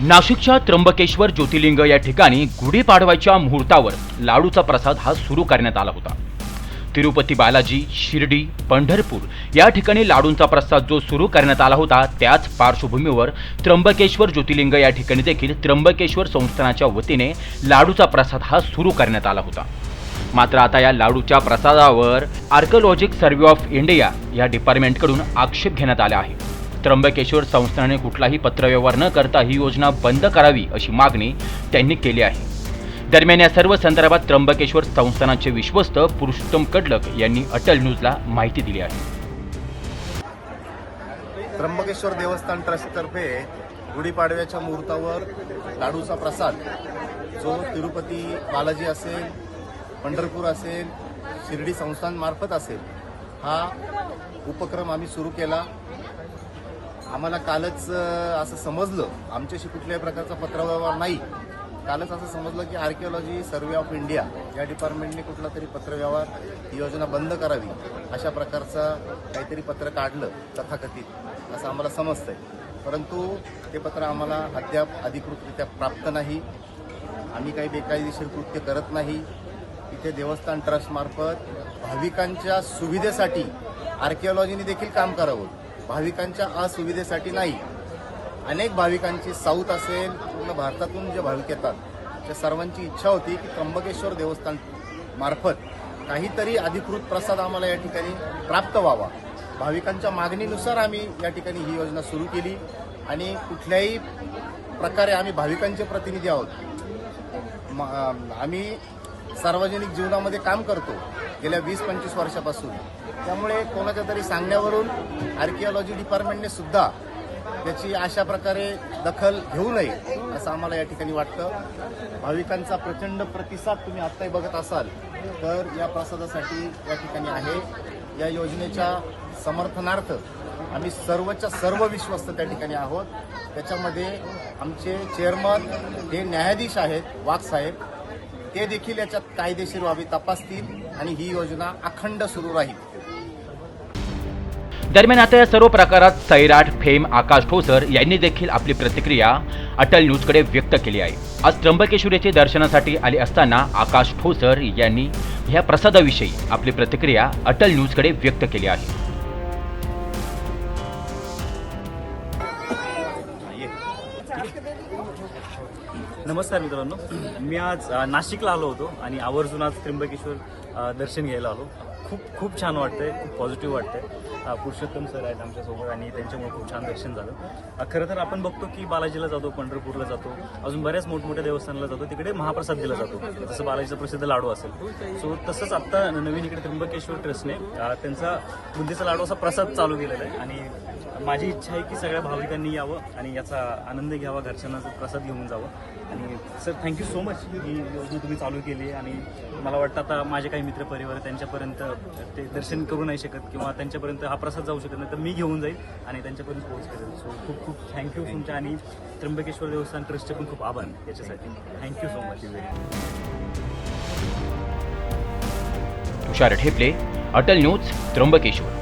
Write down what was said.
नाशिकच्या त्र्यंबकेश्वर ज्योतिर्लिंग या ठिकाणी गुढीपाडवायच्या मुहूर्तावर लाडूचा प्रसाद हा सुरू करण्यात आला होता. तिरुपती बालाजी शिर्डी पंढरपूर या ठिकाणी लाडूंचा प्रसाद जो सुरू करण्यात आला होता त्याच पार्श्वभूमीवर त्र्यंबकेश्वर ज्योतिर्लिंग या ठिकाणी देखील त्र्यंबकेश्वर संस्थानाच्या वतीने लाडूचा प्रसाद हा सुरू करण्यात आला होता. मात्र आता या लाडूच्या प्रसादावर आर्कोलॉजिक सर्व्हे ऑफ इंडिया या डिपार्टमेंटकडून आक्षेप घेण्यात आला आहे. त्र्यंबकेश्वर संस्थाने कुठलाही पत्रव्यवहार न करता ही योजना बंद करावी अशी मागणी त्यांनी केली आहे. दरम्यान या सर्व संदर्भात त्र्यंबकेश्वर संस्थानाचे विश्वस्त पुरुषोत्तम कडलक यांनी अटल न्यूजला माहिती दिली आहे. त्र्यंबकेश्वर देवस्थान ट्रस्टतर्फे गुढीपाडव्याच्या मुहूर्तावर लाडूचा प्रसाद जो तिरुपती बालाजी असेल पंढरपूर असेल शिर्डी संस्थांमार्फत असेल हा उपक्रम आम्ही सुरू केला. आम्हाला कालच असं समजलं. आमच्याशी कुठल्याही प्रकारचा पत्रव्यवहार नाही. कालच असं समजलं की आर्किओलॉजी सर्वे ऑफ इंडिया या डिपार्टमेंटने कुठला तरी पत्रव्यवहार ही योजना बंद करावी अशा प्रकारचा काहीतरी पत्र काढलं तथाकथित असं आम्हाला समजतंय. परंतु ते पत्र आम्हाला अद्याप अधिकृतरित्या प्राप्त नाही. आम्ही काही बेकायदेशीर कृत्य करत नाही. इथे देवस्थान ट्रस्टमार्फत भाविकांच्या सुविधेसाठी आर्किओलॉजीने देखील काम करावं. भाविकांच्या असुविधेसाठी नाही. अनेक भाविकांची साऊथ असेल पूर्ण भारतातून जे भाविक येतात त्या सर्वांची इच्छा होती की त्र्यंबकेश्वर देवस्थान मार्फत काहीतरी अधिकृत प्रसाद आम्हाला या ठिकाणी प्राप्त व्हावा. भाविकांच्या मागणीनुसार आम्ही या ठिकाणी ही योजना सुरू केली आणि कुठल्याही प्रकारे आम्ही भाविकांचे प्रतिनिधी आहोत. म- आम्ही सार्वजनिक जीवनामध्ये काम करतो गेल्या वीस पंचवीस वर्षापासून. त्यामुळे कोणाच्या तरी सांगण्यावरून आर्किओलॉजी डिपार्टमेंटने सुद्धा त्याची अशा प्रकारे दखल घेऊ नये असं आम्हाला या ठिकाणी वाटतं. भाविकांचा प्रचंड प्रतिसाद तुम्ही आत्ताही बघत असाल तर या प्रसादासाठी या ठिकाणी आहे. या योजनेच्या समर्थनार्थ आम्ही सर्वच्या सर्व विश्वस्त त्या ठिकाणी आहोत. त्याच्यामध्ये आमचे चेअरमन हे न्यायाधीश आहेत वाघ साहेब. ते देखील याच्यात कायदेशीर बाबी तपासतील आणि ही योजना अखंड सुरू राहील. दरम्यान आता या सर्व प्रकारात सैराट फेम आकाश ठोसर यांनी देखील आपली प्रतिक्रिया अटल न्यूजकडे व्यक्त केली आहे. आज त्र्यंबकेश्वर येथे दर्शनासाठी आले असताना आकाश ठोसर यांनी ह्या प्रसादाविषयी आपली प्रतिक्रिया अटल न्यूजकडे व्यक्त केली आहे. नमस्कार मित्रांनो. मी आज नाशिकला आलो होतो आणि आवर्जून आज त्र्यंबकेश्वर दर्शन घ्यायला आलो. खूप खूप छान वाटतंय खूप पॉझिटिव्ह वाटतंय. पुरुषोत्तम सर आहेत आमच्यासोबत आणि त्यांच्यामुळे खूप छान दर्शन झालं. खरं तर आपण बघतो की बालाजीला जातो पंढरपूरला जातो अजून बऱ्याच मोठमोठ्या देवस्थानाला जातो तिकडे महाप्रसाद दिला जातो. जसं बालाजीचा प्रसिद्ध लाडू असेल. सो तसंच आत्ता नवीन इकडे त्र्यंबकेश्वर ट्रस्टने त्यांचा बुद्धीचा लाडू असा प्रसाद चालू केलेला आहे. आणि माझी इच्छा आहे की सगळ्या भाविकांनी यावं आणि याचा आनंद घ्यावा घरच्यांना प्रसाद घेऊन जावं. आणि sir thank you so much ही योजना तुम्ही चालू केली आणि मला वाटतं आता माझे काही मित्र परिवार त्यांच्यापर्यंत ते दर्शन करू नाही शकत किंवा त्यांच्यापर्यंत हा प्रसाद जाऊ शकत नाही तर मी घेऊन जाईल आणि त्यांच्यापर्यंत पोहोच करेल. सो खूप खूप थँक्यू तुमच्या आणि त्र्यंबकेश्वर देवस्थान ट्रस्टचे पण खूप आभार याच्यासाठी. Thank you so much Tushar Thepale Atal news Trimbakeshwar.